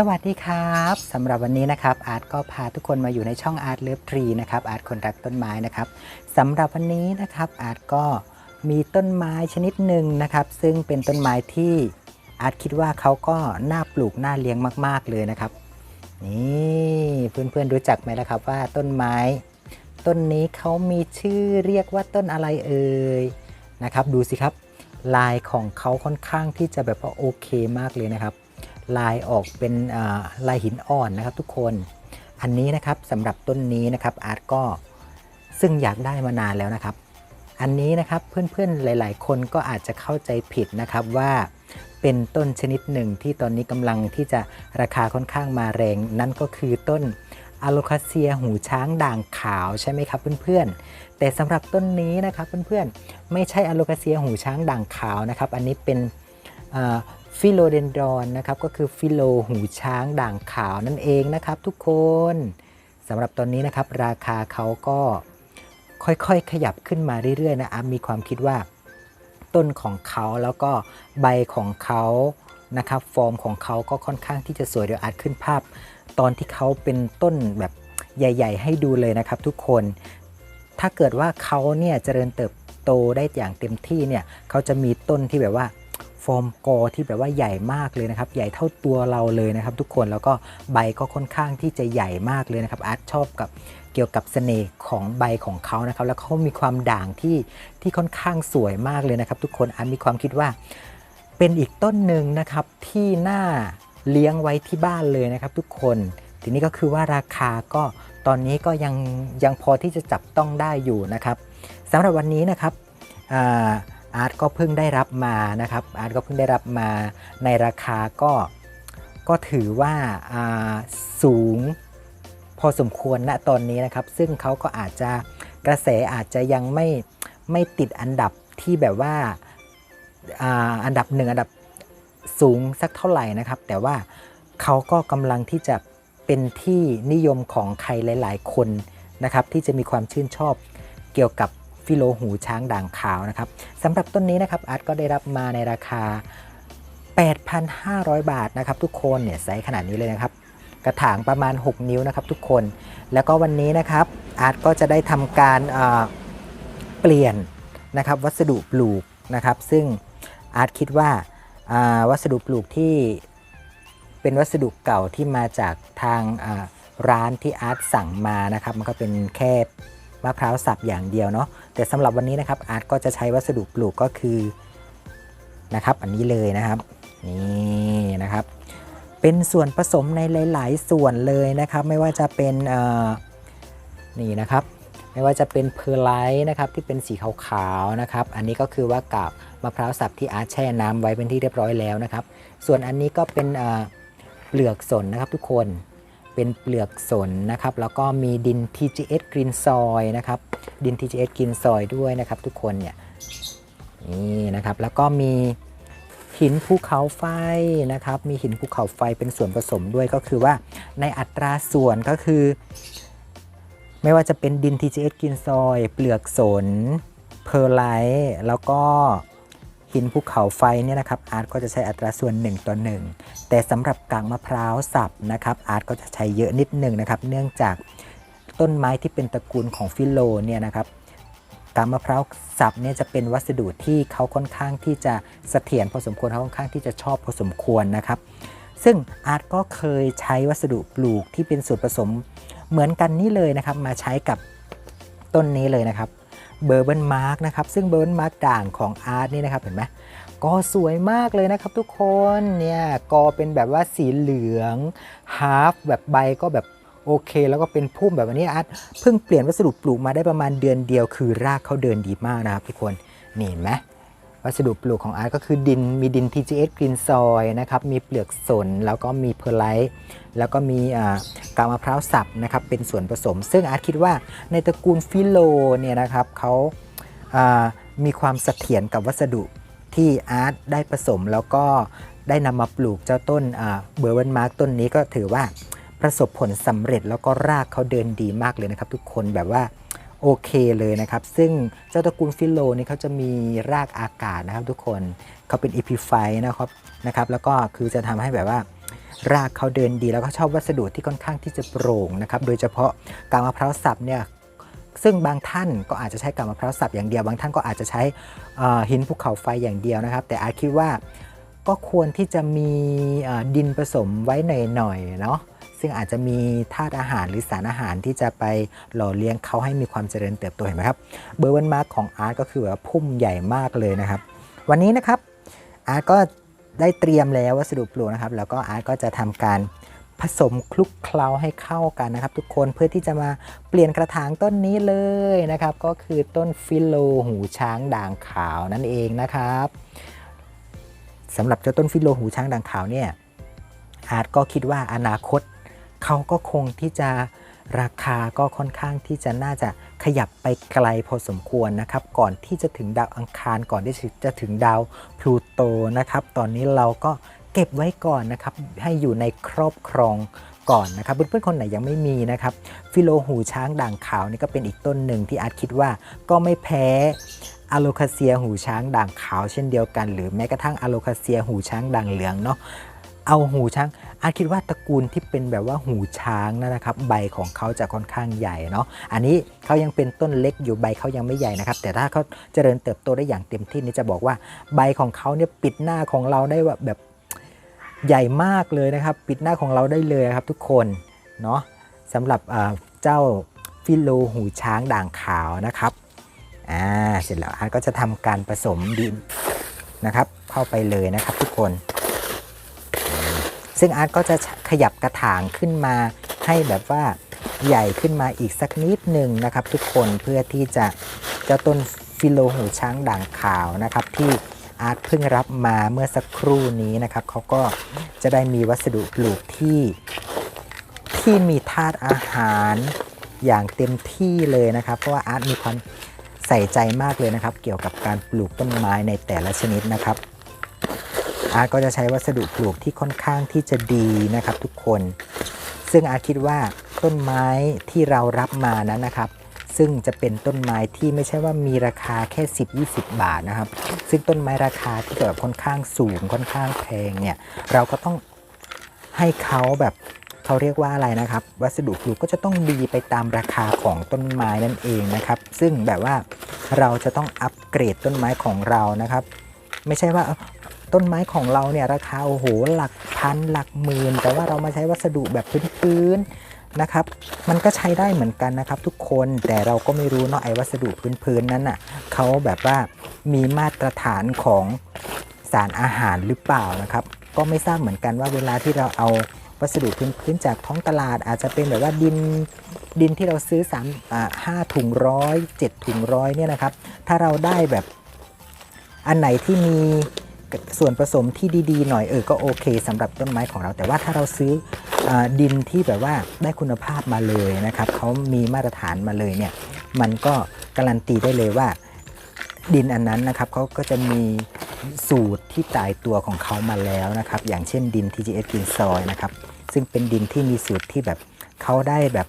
สวัสดีครับสำหรับวันนี้นะครับอาร์ตก็พาทุกคนมาอยู่ในช่องอาร์ตเลิฟทรีนะครับอาร์ตคนรักต้นไม้นะครับสำหรับวันนี้นะครับอาร์ตก็มีต้นไม้ชนิดหนึ่งนะครับ ซึ่งเป็นต้นไม้ที่อาร์ตคิดว่าเขาก็น่าปลูกน่าเลี้ยงมาก ๆเลยนะครับ นี่เพื่อนๆรู้จักไหมล่ะครับว่าต้นไม้ ต้นนี้เขามีชื่อเรียกว่าต้นอะไรเอ่ยนะครับ ดูสิครับ ลายของเขาค่อนข้างที่จะแบบว่าโอเคมากเลยนะครับ ลายออกเป็นลายหินอ่อนนะครับ ทุกคน อันนี้นะครับสำหรับต้นนี้นะครับอาร์ตก็ซึ่งอยากได้มานานแล้วนะครับ อันนี้นะครับเพื่อนๆหลาย ๆ คนก็อาจจะเข้าใจผิดนะครับว่าเป็นต้นชนิดหนึ่งที่ตอนนี้กำลังที่จะราคาค่อนข้างมาแรง นั่นก็คือต้นอะโลคาเซียหูช้างด่างขาวใช่ไหมครับเพื่อนๆ แต่สำหรับต้นนี้นะครับเพื่อนๆ ไม่ใช่อะโลคาเซียหูช้างด่างขาวนะครับ อันนี้เป็น ฟิโลเดนดรอนนะครับก็คือฟิโลหูช้างด่างขาวนั่นเองนะครับทุกคนสำหรับตอนนี้นะครับราคาเขาก็ค่อยๆ ขยับขึ้นมาเรื่อยๆนะอาร์ตมีความคิดว่าต้นของเขาแล้วก็ใบของเขานะครับฟอร์มของเขาก็ค่อนข้างที่จะสวยเดี๋ยวอาจขึ้นภาพ ตอนที่เขาเป็นต้นแบบใหญ่ ๆ ให้ดูเลยนะครับทุกคน ถ้าเกิดว่าเขาเนี่ยเจริญเติบโตได้อย่างเต็มที่เนี่ยเขาจะมีต้นที่แบบว่า ฟอร์มกอที่แบบว่าใหญ่มากเลยนะครับ ใหญ่เท่าตัวเราเลยนะครับ ทุกคนแล้วก็ใบก็ค่อนข้างที่จะใหญ่มากเลยนะครับอาร์ตชอบกับเกี่ยวกับเสน่ห์ของใบของเขานะครับ แล้วเขามีความด่างที่ที่ค่อนข้างสวยมากเลยนะครับ ทุกคนอาร์ตมีความคิดว่า เป็นอีกต้นหนึ่งนะครับที่น่าเลี้ยงไว้ที่บ้านเลยนะครับ ทุกคนทีนี้ก็คือว่าราคาก็ตอนนี้ก็ยังยังพอที่จะจับต้องได้อยู่นะครับสำหรับวันนี้นะครับอ่า อาร์ตก็เพิ่งได้รับมานะครับอาร์ตก็เพิ่งได้รับมาในราคาก็ก็ถือว่าอ่าสูงพอสมควรณตอนนี้นะครับ ซึ่งเขาก็อาจจะกระแสอาจจะยังไม่ไม่ติดอันดับที่แบบว่าอ่าอันดับหนึ่งอันดับสูงสักเท่าไหร่นะครับ แต่ว่าเขาก็กำลังที่จะเป็นที่นิยมของใครหลาย ๆ คนนะครับ ที่จะมีความชื่นชอบเกี่ยวกับ ฟิโลหูช้างด่างขาวนะครับสำหรับต้นนี้นะครับอาร์ตก็ได้รับมาในราคา 8,500 บาทนะครับทุกคนเนี่ยไซส์ขนาดนี้เลยนะครับกระถางประมาณ 6 นิ้วนะครับทุกคน แล้วก็วันนี้นะครับอาร์ตก็จะได้ทำการอ่าเปลี่ยนนะครับวัสดุปลูกนะครับซึ่งอาร์ตคิดว่าาวัสดุปลูกที่เป็นวัสดุเก่าที่มาจากทางาร้านที่อาร์ตสั่งมานะครับมันก็เป็นแค่มะพร้าวสับอย่างเดียวเนาะ แต่สำหรับวันนี้นะครับอาร์ตก็จะใช้วัสดุปลูกก็คือนะครับอันนี้เลยนะครับนี่นะครับ เป็นส่วนผสมในหลาย ๆ ส่วนเลยนะครับ ไม่ว่าจะเป็นเอ่อนี่นะครับ ไม่ว่าจะเป็นเพอร์ไลท์นะครับที่เป็นสีขาวๆนะครับ อันนี้ก็คือว่ากาบมะพร้าวสับที่อาร์ตแช่น้ำไว้เป็นที่เรียบร้อยแล้วนะครับ ส่วนอันนี้ก็เป็นเอ่อเปลือกสนนะครับทุกคน เป็นเปลือกสนนะครับ แล้วก็มีดิน TGS Green Soil นะครับ ดิน TGS Green Soil ด้วยนะครับ ทุกคนเนี่ยนี่นะครับ แล้วก็มีหินภูเขาไฟนะครับ มีหินภูเขาไฟเป็นส่วนผสมด้วยก็คือว่าในอัตราส่วนก็คือ ไม่ว่าจะเป็นดิน TGS กินซอยเปลือกสนเพอร์ไลท์แล้วก็ หินภูเขาไฟเนี่ยนะครับอาร์ตก็จะใช้อัตราส่วน 1ต่อ1 แต่สำหรับกางมะพร้าวสับนะครับอาร์ตก็จะใช้เยอะนิดหนึงนะครับ เนื่องจากต้นไม้ที่เป็นตระกูลของฟิโลเนี่ยนะครับกางมะพร้าวสับเนี่ยจะเป็นวัสดุที่เขาค่อนข้างที่จะเสถียรพอสมควรเขาค่อนข้างที่จะชอบพอสมควรนะครับ ซึ่งอาร์ตก็เคยใช้วัสดุปลูกที่เป็นส่วนผสมเหมือนกันนี่เลยนะครับ มาใช้กับต้นนี้เลยนะครับ เบอร์เบิลมาร์กนะครับซึ่งเบอร์เบิลมาร์กด่างของอาร์ตนี่นะครับเห็นไหมก็สวยมากเลยนะครับทุกคนเนี่ยกอเป็นแบบว่าสีเหลืองฮาฟแบบใบก็แบบโอเค แล้วก็เป็นพุ่มแบบนี้อาร์ตเพิ่งเปลี่ยนวัสดุปลูกมาได้ประมาณเดือนเดียว คือรากเขาเดินดีมากนะครับทุกคนนี่เห็นไหม วัสดุปลูกของอาร์ตก็คือดินมีดิน TGS Green Soil นะครับมีเปลือกสนแล้วก็มีเพอร์ไลท์แล้วก็มีกากมะพร้าวสับนะครับเป็นส่วนผสม ซึ่งอาร์ตคิดว่าในตระกูลฟิโลเนี่ยนะครับเขาามีความเสถียรกับวัสดุที่อาร์ตได้ผสมแล้วก็ได้นำมาปลูกเจ้าต้นเบอร์เวนมาร์กต้นนี้ก็ถือว่าประสบผลสำเร็จแล้วก็รากเขาเดินดีมากเลยนะครับ ทุกคนแบบว่า โอเคเลยนะครับ ซึ่งเจ้าตระกูลฟิโลนี่เขาจะมีรากอากาศนะครับทุกคนเขาเป็น e p i p h y นะครับนะครับ แล้วก็คือจะทำให้แบบว่ารากเขาเดินดีแล้วก็ชอบวัสดุที่ค่อนข้างที่จะโปร่งนะครับ โดยเฉพาะกาบมะพร้าวสับเนี่ยซึ่งบางท่านก็อาจจะใช้กาบมะพร้าวสับอย่างเดียว บางท่านก็อาจจะใช้หินภูเขาไฟอย่างเดียวนะครับ แต่อาคิดว่าก็ควรที่จะมีดินผสมไว้หน่อยๆเนาะ ซึ่งอาจจะมีธาตุอาหารหรือสารอาหารที่จะไปหล่อเลี้ยงเขาให้มีความเจริญเติบโตเห็นไหมครับเบอร์วันมาร์กของอาร์ตก็คือแบบพุ่มใหญ่มากเลยนะครับ วันนี้นะครับอาร์ตก็ได้เตรียมแล้ววัสดุปลูกนะครับ แล้วก็อาร์ตก็จะทำการผสมคลุกเคล้าให้เข้ากันนะครับ ทุกคนเพื่อที่จะมาเปลี่ยนกระถางต้นนี้เลยนะครับ ก็คือต้นฟิโลหูช้างด่างขาวนั่นเองนะครับสำหรับเจ้าต้นฟิโลหูช้างด่างขาวเนี่ยอาร์ตก็คิดว่าอนาคต เขาก็คงที่จะราคาก็ค่อนข้างที่จะน่าจะขยับไปไกลพอสมควรนะครับ ก่อนที่จะถึงดาวอังคารก่อนที่จะถึงดาวพลูโตนะครับ ตอนนี้เราก็เก็บไว้ก่อนนะครับ ให้อยู่ในครอบครองก่อนนะครับเพื่อนๆคนไหนยังไม่มีนะครับ ฟิโลหูช้างด่างขาวนี่ก็เป็นอีกต้นหนึ่งที่อาร์ตคิดว่าก็ไม่แพ้อะโลคาเซียหูช้างด่างขาวเช่นเดียวกัน หรือแม้กระทั่งอะโลคาเซียหูช้างด่างเหลืองเนาะ เอาหูช้างอาคิดว่าตระกูลที่เป็นแบบว่าหูช้างนะนะครับ ใบของเขาจะค่อนข้างใหญ่เนาะอันนี้เขายังเป็นต้นเล็กอยู่ใบเขายังไม่ใหญ่นะครับ แต่ถ้าเขาเจริญเติบโตได้อย่างเต็มที่นี่จะบอกว่าใบของเขาเนี่ยปิดหน้าของเราได้แบบแบบใหญ่มากเลยนะครับ ปิดหน้าของเราได้เลยครับทุกคนเนาะสำหรับเจ้าฟิโลหูช้างด่างขาวนะครับอ่าเสร็จแล้วอาร์ตก็จะทำการผสมดินนะครับ เข้าไปเลยนะครับทุกคน ซึ่งอาร์ตก็จะขยับกระถางขึ้นมา ให้แบบว่าใหญ่ขึ้นมาอีกสักนิดหนึ่งนะครับ ทุกคนเพื่อที่จะเจ้าต้นฟิโลหูช้างด่างขาวนะครับ ที่อาร์ตเพิ่งรับมาเมื่อสักครู่นี้นะครับเขาก็จะได้มีวัสดุปลูกที่ที่มีธาตุอาหารอย่างเต็มที่เลยนะครับ เพราะว่าอาร์ตมีความใส่ใจมากเลยนะครับ เกี่ยวกับการปลูกต้นไม้ในแต่ละชนิดนะครับ อาร์ก็จะใช้วัสดุปลูกที่ค่อนข้างที่จะดีนะครับทุกคน ซึ่งอาร์คิดว่าต้นไม้ที่เรารับมานั้นนะครับ ซึ่งจะเป็นต้นไม้ที่ไม่ใช่ว่ามีราคาแค่ 10-20 บาทนะครับ ซึ่งต้นไม้ราคาที่แบบค่อนข้างสูงค่อนข้างแพงเนี่ยเราก็ต้องให้เขาแบบเขาเรียกว่าอะไรนะครับ วัสดุปลูกก็จะต้องดีไปตามราคาของต้นไม้นั่นเองนะครับ ซึ่งแบบว่าเราจะต้องอัปเกรดต้นไม้ของเรานะครับ ไม่ใช่ว่า ต้นไม้ของเราเนี่ยราคาโอ้โหหลักพันหลักหมื่น แต่ว่าเรามาใช้วัสดุแบบพื้นๆนะครับ มันก็ใช้ได้เหมือนกันนะครับ ทุกคนแต่เราก็ไม่รู้เนาะไอ้วัสดุพื้นๆนั้นน่ะเขาแบบว่ามีมาตรฐานของสารอาหารหรือเปล่านะครับ ก็ไม่ทราบเหมือนกันว่าเวลาที่เราเอาวัสดุพื้นๆจากท้องตลาดอาจจะเป็นแบบว่าดินดินที่เราซื้อ3อ่าห้าถุงร้อยเจ็ดถุงร้อยเนี่ยนะครับ ถ้าเราได้แบบอันไหนที่มี ส่วนผสมที่ดีๆ หน่อยเออก็โอเคสำหรับต้นไม้ของเรา แต่ว่าถ้าเราซื้ออดินที่แบบว่าได้คุณภาพมาเลยนะครับเขามีมาตรฐานมาเลยเนี่ยมันก็การันตีได้เลยว่าดินอันนั้นนะครับเขาก็จะมีสูตรที่ตายตัวของเขามาแล้วนะครับ อย่างเช่นดิน TGS กินซอยนะครับ ซึ่งเป็นดินที่มีสูตรที่แบบเขาได้แบบ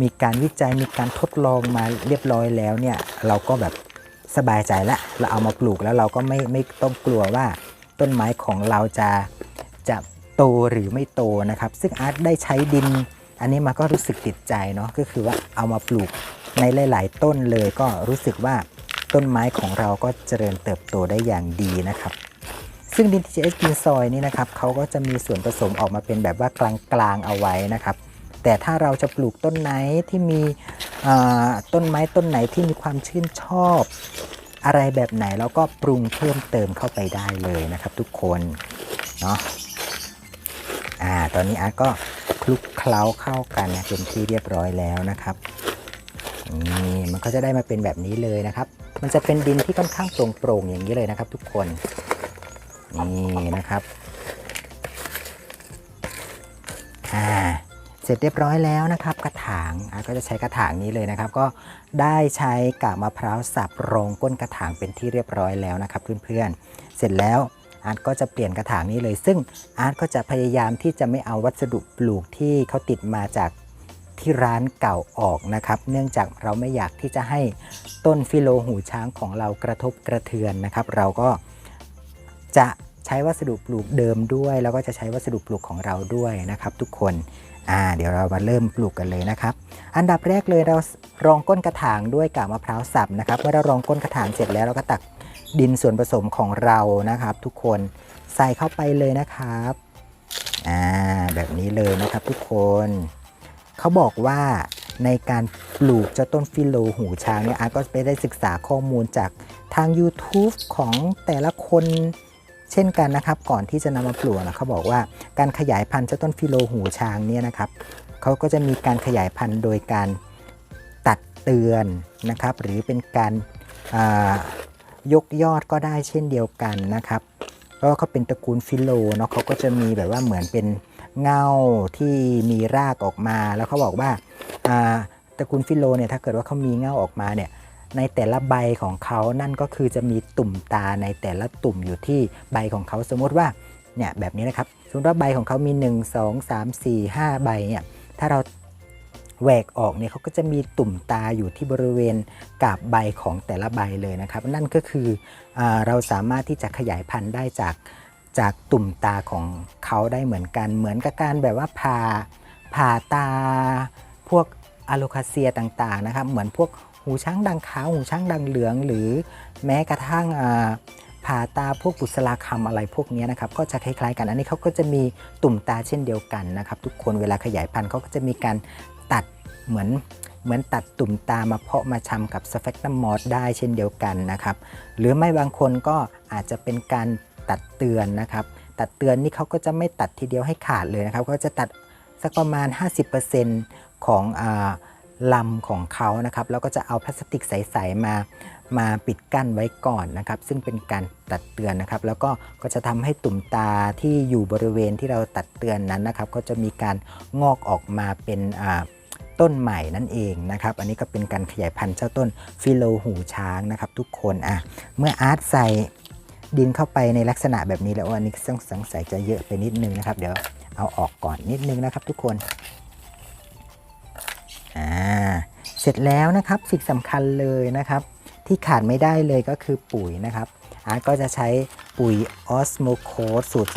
มีการวิจัยมีการทดลองมาเรียบร้อยแล้วเนี่ยเราก็แบบ สบายใจละเราเอามาปลูกแล้วเราก็ไม่ไม่ต้องกลัวว่าต้นไม้ของเราจะจะโตหรือไม่โตนะครับ ซึ่งอาร์ตได้ใช้ดิน อันนี้มาก็รู้สึกติดใจเนาะก็คือว่าเอามาปลูกในหลาย ๆ ต้นเลยก็รู้สึกว่าต้นไม้ของเราก็เจริญเติบโตได้อย่างดีนะครับ ซึ่งดิน TGS กินซอยนี่นะครับเขาก็จะมีส่วนผสมออกมาเป็นแบบว่ากลางๆเอาไว้นะครับ แต่ถ้าเราจะปลูกต้นไหนที่มีต้นไม้ต้นไหนที่มีความชื่นชอบ อะไรแบบไหนเราก็ปรุงเพิ่มเติมเข้าไปได้เลยนะครับ ทุกคนเนาะอ่าตอนนี้อาร์ตก็คลุกเคล้าเข้ากันนะเป็นที่เรียบร้อยแล้วนะครับนี่มันก็จะได้มาเป็นแบบนี้เลยนะครับ มันจะเป็นดินที่ค่อนข้างโปร่งๆอย่างนี้เลยนะครับ ทุกคนนี่นะครับ เสร็จเรียบร้อยแล้วนะครับกระถางอาก็จะใช้กระถางนี้เลยนะครับ ก็ได้ใช้กากมะพร้าวสับรองก้นกระถางเป็นที่เรียบร้อยแล้วนะครับเพื่อนๆ เสร็จแล้วอาร์ตก็จะเปลี่ยนกระถางนี้เลย ซึ่งอาร์ตก็จะพยายามที่จะไม่เอาวัสดุปลูกที่เขาติดมาจากที่ร้านเก่าออกนะครับ เนื่องจากเราไม่อยากที่จะให้ต้นฟิโลหูช้างของเรากระทบกระเทือนนะครับ เราก็จะ ใช้วัสดุปลูกเดิมด้วย แล้วก็จะใช้วัสดุปลูกของเราด้วยนะครับ ทุกคนอ่าเดี๋ยวเรามาเริ่มปลูกกันเลยนะครับ อันดับแรกเลยเรารองก้นกระถางด้วยกากมะพร้าวสับนะครับ เมื่อเรารองก้นกระถางเสร็จแล้วเราก็ตักดินส่วนผสมของเรานะครับ ทุกคนใส่เข้าไปเลยนะครับอ่าแบบนี้เลยนะครับทุกคนเขาบอกว่าในการปลูกเจ้าต้นฟิโลหูช้างเนี่ยอาร์ตก็ไปได้ศึกษาข้อมูลจากทาง YouTube ของแต่ละคน เช่นกันนะครับก่อนที่จะนำมาปลูกนะเขาบอกว่าการขยายพันธุ์เจ้าต้นฟิโลหูช้างเนี่ยนะครับเขาก็จะมีการขยายพันธุ์โดยการตัดเตือนนะครับหรือเป็นการายกยอดก็ได้เช่นเดียวกันนะครับเพราะว่าเขาเป็นตระกูลฟิโลเนาะเขาก็จะมีแบบว่าเหมือนเป็นเงาที่มีรากออกมาแล้วเขาบอกว่าอ่าตระกูลฟิโลเนี่ยถ้าเกิดว่าเขามีเงาออกมาเนี่ย ในแต่ละใบของเขานั่นก็คือจะมีตุ่มตาในแต่ละตุ่มอยู่ที่ใบของเขาสมมติว่าเนี่ยแบบนี้นะครับสมมติว่าใบของเขามี 1 2 3 4 5 ใบเนี่ยถ้าเราแหวกออกเนี่ยเขาก็จะมีตุ่มตาอยู่ที่บริเวณกาบใบของแต่ละใบเลยนะครับ นั่นก็คืออเราสามารถที่จะขยายพันธุ์ได้จากจากตุ่มตาของเขาได้เหมือนกัน เหมือนกับการแบบว่าผ่าผ่าตาพวก อะโลคาเซียต่างๆนะครับ เหมือนพวกหูช้างดังขาวหูช้างดังเหลือง หรือแม้กระทั่งผ่าตาพวกบุษราคำอะไรพวกนี้นะครับก็จะคล้ายๆกันอันนี้เขาก็จะมีตุ่มตาเช่นเดียวกันนะครับ ทุกคนเวลาขยายพันธุ์เขาก็จะมีการตัดเหมือนเหมือนตัดตุ่มตามาเพาะมาชำกับสเฟกตัมมอสได้เช่นเดียวกันนะครับ หรือไม่บางคนก็อาจจะเป็นการตัดเตือนนะครับ ตัดเตือนนี่เขาก็จะไม่ตัดทีเดียวให้ขาดเลยนะครับ ก็จะตัดสักประมาณ 50% ของอลำของเขานะครับแล้วก็จะเอาพลาสติกใสๆมามาปิดกั้นไว้ก่อนนะครับ ซึ่งเป็นการตัดเตือนนะครับ แล้วก็ก็จะทำให้ตุ่มตาที่อยู่บริเวณที่เราตัดเตือนนั้นนะครับ ก็จะมีการงอกออกมาเป็นต้นใหม่นั่นเองนะครับ อันนี้ก็เป็นการขยายพันธุ์เจ้าต้นฟิโลหูช้างนะครับ ทุกคนอะเมื่ออาร์ตใส่ดินเข้าไปในลักษณะแบบนี้แล้วอันนี้ต้องสงสัยจะเยอะไปนิดนึงนะครับ เดี๋ยวเอาออกก่อนนิดนึงนะครับ ทุกคน อ่าเสร็จแล้วนะครับสิ่งสำคัญเลยนะครับ ที่ขาดไม่ได้เลยก็คือปุ๋ยนะครับอาร์ตก็จะใช้ปุ๋ยออสโมโคสสูตร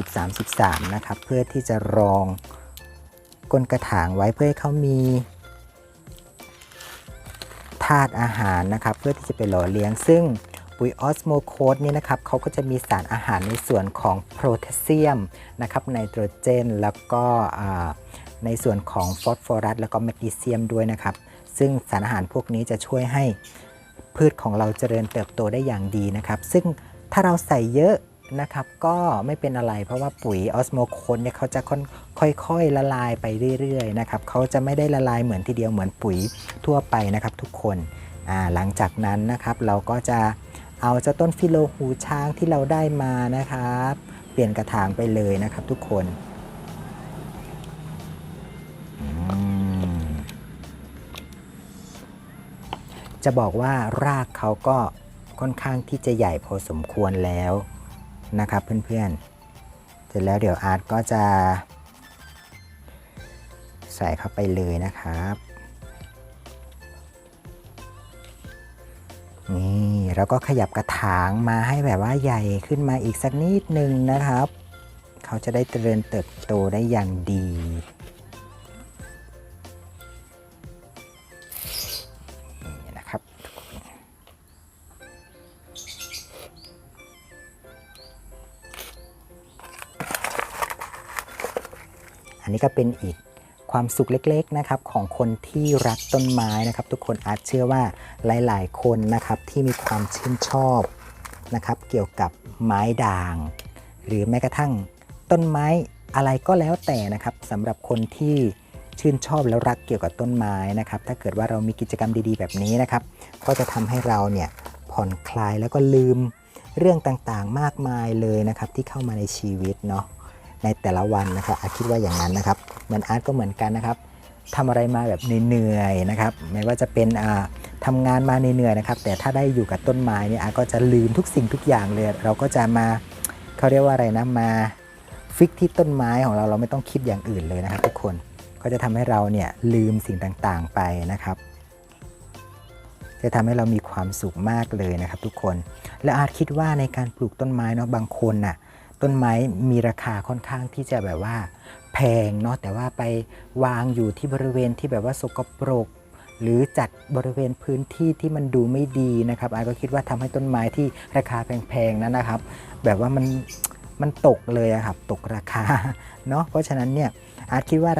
13-13 นะครับ เพื่อที่จะรองก้นกระถางไว้เพื่อให้เขามีธาตุอาหารนะครับ เพื่อที่จะไปหล่อเลี้ยง ซึ่งปุ๋ยออสโมโคสนี่นะครับเขาก็จะมีสารอาหารในส่วนของโพแทสเซียมนะครับไนโตรเจน แล้วก็ ในส่วนของฟอสฟอรัสแล้วก็แมกนีเซียมด้วยนะครับ ซึ่งสารอาหารพวกนี้จะช่วยให้พืชของเราเจริญเติบโตได้อย่างดีนะครับ ซึ่งถ้าเราใส่เยอะนะครับก็ไม่เป็นอะไรเพราะว่าปุ๋ยออสโมโคนเนี่ยเขาจะค่อยๆละลายไปเรื่อยๆนะครับเขาจะไม่ได้ละลายเหมือนทีเดียวเหมือนปุ๋ยทั่วไปนะครับทุกคนหลังจากนั้นนะครับเราก็จะเอาเจ้าต้นฟิโลหูช้างที่เราได้มานะครับ เปลี่ยนกระถางไปเลยนะครับทุกคน จะบอกว่ารากเขาก็ค่อนข้างที่จะใหญ่พอสมควรแล้วนะครับเพื่อนๆ เสร็จแล้วเดี๋ยวอาร์ตก็จะ ใส่เข้าไปเลยนะครับ นี่แล้วก็ขยับกระถางมาให้แบบว่าใหญ่ขึ้นมาอีกสักนิดนึงนะครับ เขาจะได้เจริญเติบโตได้อย่างดี อันนี้ก็เป็นอีกความสุขเล็กๆนะครับของคนที่รักต้นไม้นะครับ ทุกคนอาจเชื่อว่าหลายๆ คนนะครับที่มีความชื่นชอบนะครับ เกี่ยวกับไม้ด่าง หรือแม้กระทั่งต้นไม้อะไรก็แล้วแต่นะครับสำหรับคนที่ชื่นชอบแล้วรักเกี่ยวกับต้นไม้นะครับ ถ้าเกิดว่าเรามีกิจกรรมดีๆ แบบนี้นะครับ ก็จะทำให้เราเนี่ยผ่อนคลายแล้วก็ลืมเรื่องต่างๆ มากมายเลยนะครับที่เข้ามาในชีวิตเนาะ ในแต่ละวันนะครับอาคิดว่าอย่างนั้นนะครับเหมือนอาร์ตก็เหมือนกันนะครับทำอะไรมาแบบเหนื่อยๆนะครับ ไม่ว่าจะเป็นอ่าทำงานมาเหนื่อยๆนะครับ แต่ถ้าได้อยู่กับต้นไม้เนี่ยอาร์ตก็จะลืมทุกสิ่งทุกอย่างเลย เราก็จะมาเขาเรียกว่าอะไรนะมาฟิกที่ต้นไม้ของเราเราไม่ต้องคิดอย่างอื่นเลยนะครับ ทุกคนก็จะทำให้เราเนี่ยลืมสิ่งต่างๆไปนะครับ จะทำให้เรามีความสุขมากเลยนะครับ ทุกคนและอาร์ตคิดว่าในการปลูกต้นไม้เนาะบางคนน่ะ ต้นไม้มีราคาค่อนข้างที่จะแบบว่าแพงเนาะแต่ว่าไปวางอยู่ที่บริเวณที่แบบว่าสกปรก หรือจัดบริเวณพื้นที่ที่มันดูไม่ดีนะครับอาก็คิดว่าทำให้ต้นไม้ที่ราคาแพงๆนั้นนะครับ แบบว่ามันมันตกเลยอะครับตกราคาเนาะเพราะฉะนั้นเนี่ยอาจคิดว่า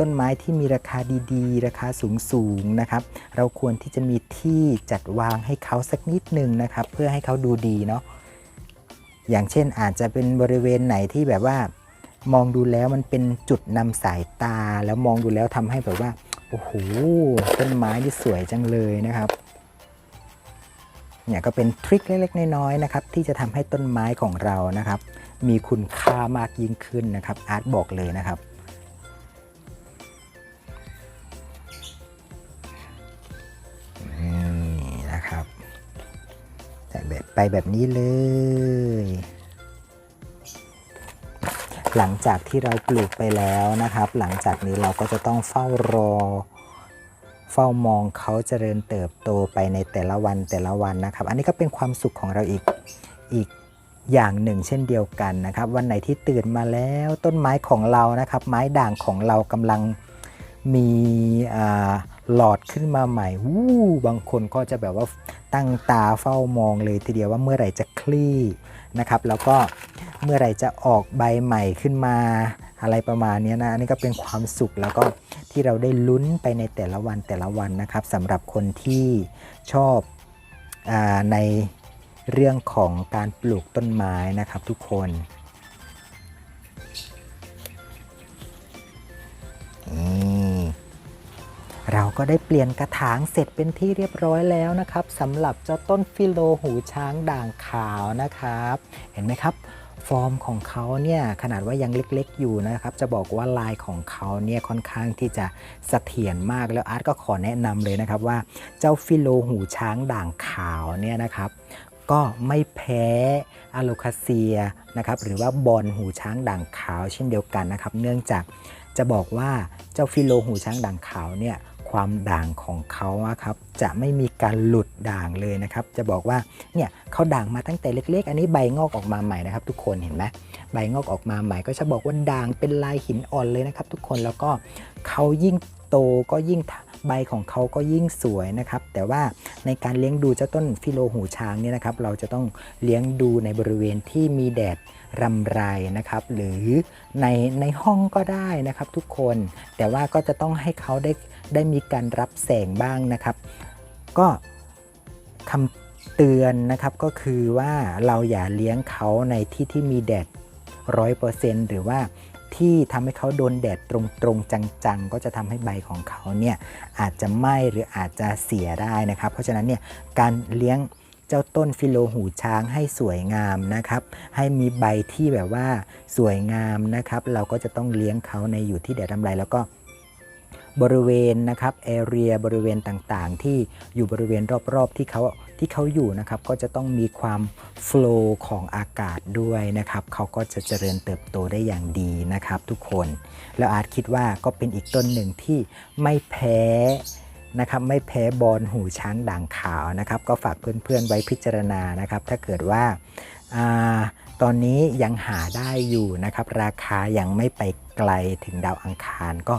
ต้นไม้ที่มีราคาดีๆ ราคาสูงๆนะครับ เราควรที่จะมีที่จัดวางให้เขาสักนิดหนึ่งนะครับ เพื่อให้เขาดูดีเนาะ อย่างเช่นอาจจะเป็นบริเวณไหนที่แบบว่ามองดูแล้วมันเป็นจุดนำสายตาแล้วมองดูแล้วทำให้แบบว่าโอ้โหต้นไม้ที่สวยจังเลยนะครับเนี่ยก็เป็นทริคเล็กๆน้อยๆนะครับที่จะทำให้ต้นไม้ของเรานะครับ มีคุณค่ามากยิ่งขึ้นนะครับอาร์ตบอกเลยนะครับ แต่แบบไปแบบนี้เลย หลังจากที่เราปลูกไปแล้วนะครับ หลังจากนี้เราก็จะต้องเฝ้ารอ เฝ้ามองเขาเจริญเติบโตไปในแต่ละวันแต่ละวันนะครับ อันนี้ก็เป็นความสุขของเราอีกอีกอย่างหนึ่งเช่นเดียวกันนะครับ วันไหนที่ตื่นมาแล้วต้นไม้ของเรานะครับ ไม้ด่างของเรากำลังมีอ่า หลอดขึ้นมาใหม่วู้บางคนก็จะแบบว่าตั้งตาเฝ้ามองเลยทีเดียวว่าเมื่อไหร่จะคลี่นะครับ แล้วก็เมื่อไหร่จะออกใบใหม่ขึ้นมา อะไรประมาณนี้นะอันนี้ก็เป็นความสุขแล้วก็ที่เราได้ลุ้นไปในแต่ละวันแต่ละวันนะครับสำหรับคนที่ชอบอในเรื่องของการปลูกต้นไม้นะครับทุกคน เราก็ได้เปลี่ยนกระถางเสร็จเป็นที่เรียบร้อยแล้วนะครับสำหรับเจ้าต้นฟิโลหูช้างด่างขาวนะครับ เห็นไหมครับ ฟอร์มของเขาเนี่ยขนาดว่ายังเล็กๆ อยู่นะครับ จะบอกว่าลายของเขาเนี่ยค่อนข้างที่จะเสถียรมากแล้วอาร์ตก็ขอแนะนำเลยนะครับว่าเจ้าฟิโลหูช้างด่างขาวเนี่ยนะครับก็ไม่แพ้อะโลคาเซียนะครับหรือว่าบอลหูช้างด่างขาวเช่นเดียวกันนะครับ เนื่องจากจะบอกว่าเจ้าฟิโลหูช้างด่างขาวเนี่ย ความด่างของเขาครับจะไม่มีการหลุดด่างเลยนะครับ จะบอกว่าเนี่ยเขาด่างมาตั้งแต่เล็ก ๆ อันนี้ใบงอกออกมาใหม่นะครับ ทุกคนเห็นไหมใบงอกออกมาใหม่ก็จะบอกว่าด่างเป็นลายหินอ่อนเลยนะครับ ทุกคนแล้วก็เขายิ่งโตก็ยิ่งใบของเขาก็ยิ่งสวยนะครับ แต่ว่าในการเลี้ยงดูเจ้าต้นฟิโลหูช้างเนี่ยนะครับ เราจะต้องเลี้ยงดูในบริเวณที่มีแดดรำไรนะครับ หรือในในห้องก็ได้นะครับทุกคน แต่ว่าก็จะต้องให้เขาได้ ได้มีการรับแสงบ้างนะครับ ก็คำเตือนนะครับก็คือว่าเราอย่าเลี้ยงเขาในที่ที่มีแดดร้อยเปอร์เซ็นต์หรือว่าที่ทำให้เขาโดนแดดตรงๆจังๆ ก็จะทำให้ใบของเขาเนี่ยอาจจะไหม้หรืออาจจะเสียได้นะครับ เพราะฉะนั้นเนี่ยการเลี้ยงเจ้าต้นฟิโลหูช้างให้สวยงามนะครับ ให้มีใบที่แบบว่าสวยงามนะครับ เราก็จะต้องเลี้ยงเขาในอยู่ที่แดดรำไรแล้วก็ บริเวณนะครับแอเรียบริเวณต่างๆ ที่อยู่บริเวณรอบๆที่เขาที่เขาอยู่นะครับก็จะต้องมีความโฟลว์ของอากาศด้วยนะครับเขาก็จะเจริญเติบโตได้อย่างดีนะครับ ทุกคนแล้วอาร์ตคิดว่าก็เป็นอีกต้นหนึ่งที่ไม่แพ้นะครับไม่แพ้บอลหูช้างด่างขาวนะครับ ก็ฝากเพื่อนๆไว้พิจารณานะครับ ถ้าเกิดว่าอาตอนนี้ยังหาได้อยู่นะครับ ราคายังไม่ไป ไกลถึงดาวอังคารก็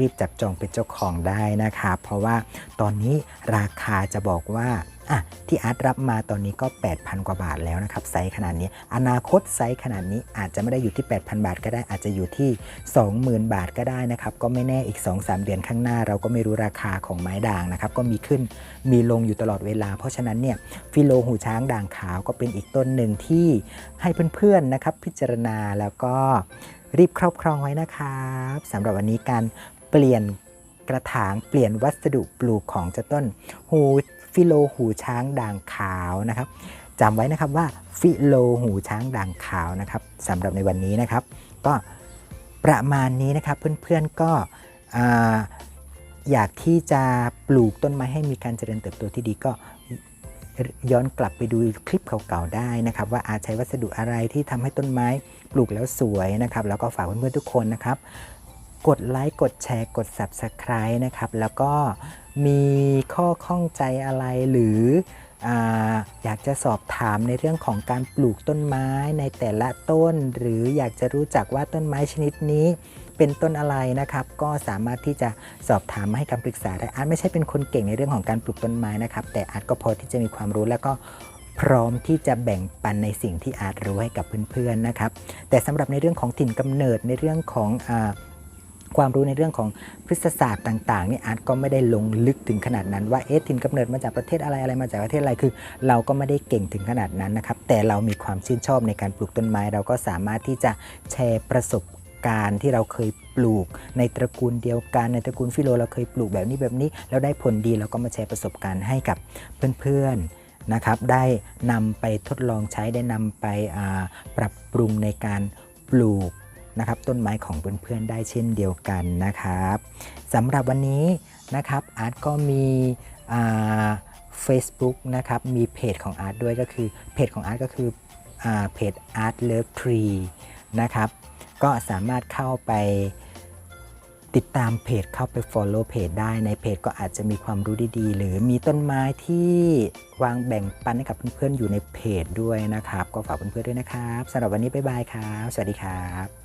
รีบๆ จับจองเป็นเจ้าของได้นะครับเพราะว่าตอนนี้ราคาจะบอกว่าอะที่อาร์ตรับมาตอนนี้ก็ 8,000 กว่าบาทแล้วนะครับ ไซส์ขนาดนี้ อนาคตไซส์ขนาดนี้อาจจะไม่ได้อยู่ที่ 8,000 บาทก็ได้อาจจะอยู่ที่ 20,000 บาทก็ได้นะครับ ก็ไม่แน่อีก 2-3 เดือนข้างหน้า เราก็ไม่รู้ราคาของไม้ด่างนะครับ ก็มีขึ้นมีลงอยู่ตลอดเวลา เพราะฉะนั้นเนี่ยฟิโลหูช้างด่างขาวก็เป็นอีกต้นหนึ่งที่ให้เพื่อนๆนะครับพิจารณาแล้วก็ รีบครอบครองไว้นะครับสำหรับวันนี้การเปลี่ยนกระถางเปลี่ยนวัสดุปลูกของเจ้าต้นหูฟิโลหูช้างด่างขาวนะครับจำไว้นะครับว่าฟิโลหูช้างด่างขาวนะครับสำหรับในวันนี้นะครับ ก็ประมาณนี้นะครับเพื่อนๆก็อ่าอยากที่จะปลูกต้นไม้ให้มีการเจริญเติบโตที่ดีก็ย้อนกลับไปดูคลิปเก่าๆได้นะครับ ว่าอาจใช้วัสดุอะไรที่ทำให้ต้นไม้ ปลูกแล้วสวยนะครับ แล้วก็ฝากเพื่อนๆทุกคนนะครับ กดไลค์กดแชร์กด Subscribe นะครับ แล้วก็มีข้อข้องใจอะไรหรืออยากจะสอบถามในเรื่องของการปลูกต้นไม้ในแต่ละต้น หรืออยากจะรู้จักว่าต้นไม้ชนิดนี้เป็นต้นอะไรนะครับ ก็สามารถที่จะสอบถามมาให้คำปรึกษาได้อาร์ตไม่ใช่เป็นคนเก่งในเรื่องของการปลูกต้นไม้นะครับ แต่อาร์ตก็พอที่จะมีความรู้แล้วก็ พร้อมที่จะแบ่งปันในสิ่งที่อาร์ตรู้ให้กับเพื่อนๆนะครับ แต่สำหรับในเรื่องของถิ่นกำเนิดในเรื่องของอความรู้ในเรื่องของพฤกษศาสตร์ต่างๆนี่อาร์ตก็ไม่ได้ลงลึกถึงขนาดนั้น ว่าเอ๊ะถิ่นกำเนิดมาจากประเทศอะไรอะไรมาจากประเทศอะไรคือ เราก็ไม่ได้เก่งถึงขนาดนั้นนะครับ แต่เรามีความชื่นชอบในการปลูกต้นไม้ เราก็สามารถที่จะแชร์ประสบการณ์ที่เราเคยปลูก ในตระกูลเดียวกันในตระกูลฟิโลเราเคยปลูกแบบนี้แบบนี้ แล้วได้ผลดีเราก็มาแชร์ประสบการณ์ให้กับเพื่อนๆ นะครับได้นำไปทดลองใช้ได้นำไปปรับปรุงในการปลูกนะครับต้นไม้ของเพื่อนๆได้เช่นเดียวกันนะครับสำหรับวันนี้นะครับอาร์ตก็มีอ่า Facebook นะครับมีเพจของอาร์ตด้วยก็คือเพจของอาร์ตก็คืออเพจ Art Love Tree นะครับก็สามารถเข้าไป ติดตามเพจเข้าไป Follow เพจได้ในเพจก็อาจจะมีความรู้ดีๆ หรือมีต้นไม้ที่วางแบ่งปันให้กับเพื่อนๆอยู่ในเพจด้วยนะครับ ก็ฝากเพื่อนๆด้วยนะครับสำหรับวันนี้บ๊ายบายครับ สวัสดีครับ